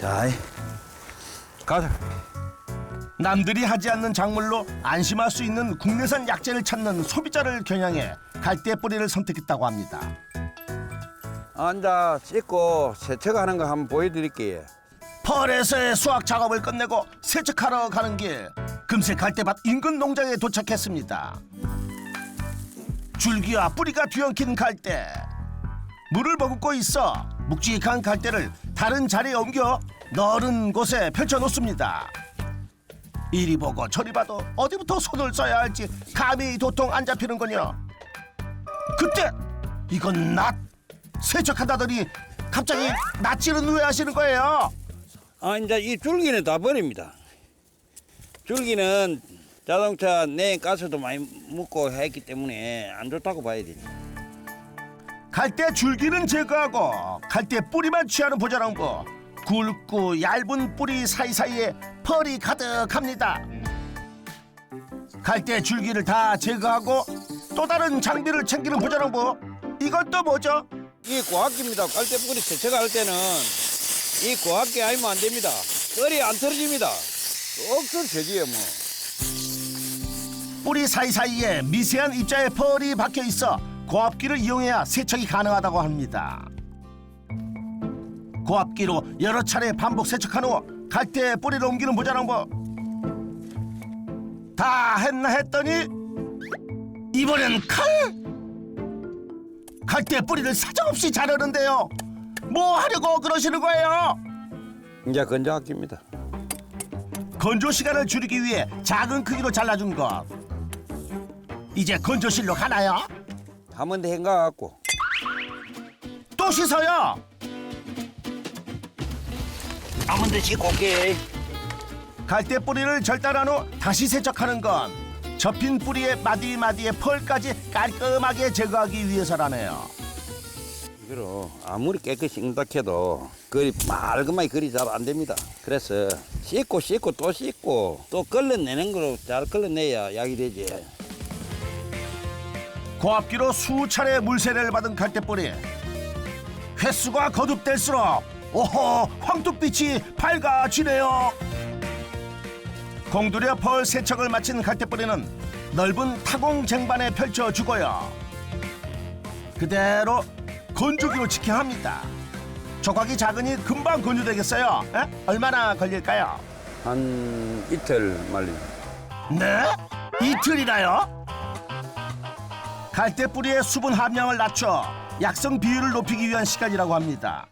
자, 이. 가자. 남들이 하지 않는 작물로 안심할 수 있는 국내산 약재를 찾는 소비자를 겨냥해 갈대 뿌리를 선택했다고 합니다. 앉아 씻고 세척하는 거 한번 보여드릴게요. 펄에서의 수확 작업을 끝내고 세척하러 가는 길 금세 갈대밭 인근 농장에 도착했습니다. 줄기와 뿌리가 뒤엉킨 갈대 물을 머금고 있어 묵직한 갈대를 다른 자리에 옮겨 넓은 곳에 펼쳐놓습니다. 이리 보고 저리 봐도 어디부터 손을 써야 할지 감히 도통 안 잡히는군요. 그때 이건 낫 세척한다더니 갑자기 낫지는 왜 하시는 거예요? 아, 이제 이 줄기는 다 버립니다. 줄기는 자동차 내 가스도 많이 묻고 했기 때문에 안 좋다고 봐야 돼. 갈대 줄기는 제거하고 갈대 뿌리만 취하는 보자랑부 굵고 얇은 뿌리 사이사이에 펄이 가득합니다 갈대 줄기를 다 제거하고 또 다른 장비를 챙기는 보자랑부 이건 또 뭐죠? 이 고압기입니다. 깔대 뿌리 세척할 때는 이 고압기 아니면 안 됩니다. 떨이 안 떨어집니다. 억수로 세지요 뭐. 뿌리 사이사이에 미세한 입자의 펄이 박혀 있어 고압기를 이용해야 세척이 가능하다고 합니다. 고압기로 여러 차례 반복 세척한 후 갈대 뿌리를 옮기는 보자랑부 다 했나 했더니 이번엔 칼 갈대 뿌리를 사정없이 자르는데요. 뭐 하려고 그러시는 거예요? 이제 건조학기입니다. 건조 시간을 줄이기 위해 작은 크기로 잘라준 것. 이제 건조실로 가나요? 한번더 헹가갖고 또 씻어요. 한번더 씻고 올게. 갈대 뿌리를 절단한 후 다시 세척하는 건 접힌 뿌리의 마디마디의 펄까지 깔끔하게 제거하기 위해서라네요. 이거로 아무리 깨끗이 응답해도 그리 말끔하게 그리 잘 안 됩니다. 그래서 씻고 씻고 또 씻고 또 걸러내는 거로 잘 걸러내야 약이 되지. 고압기로 수차례 물세례를 받은 갈대 뿌리. 횟수가 거듭될수록 오호 황토빛이 밝아지네요. 공들여 펄 세척을 마친 갈대 뿌리는 넓은 타공 쟁반에 펼쳐 주고요. 그대로 건조기로 지켜야 합니다. 조각이 작으니 금방 건조되겠어요. 에? 얼마나 걸릴까요? 한 이틀 말리. 네? 이틀이나요? 갈대 뿌리의 수분 함량을 낮춰 약성 비율을 높이기 위한 시간이라고 합니다.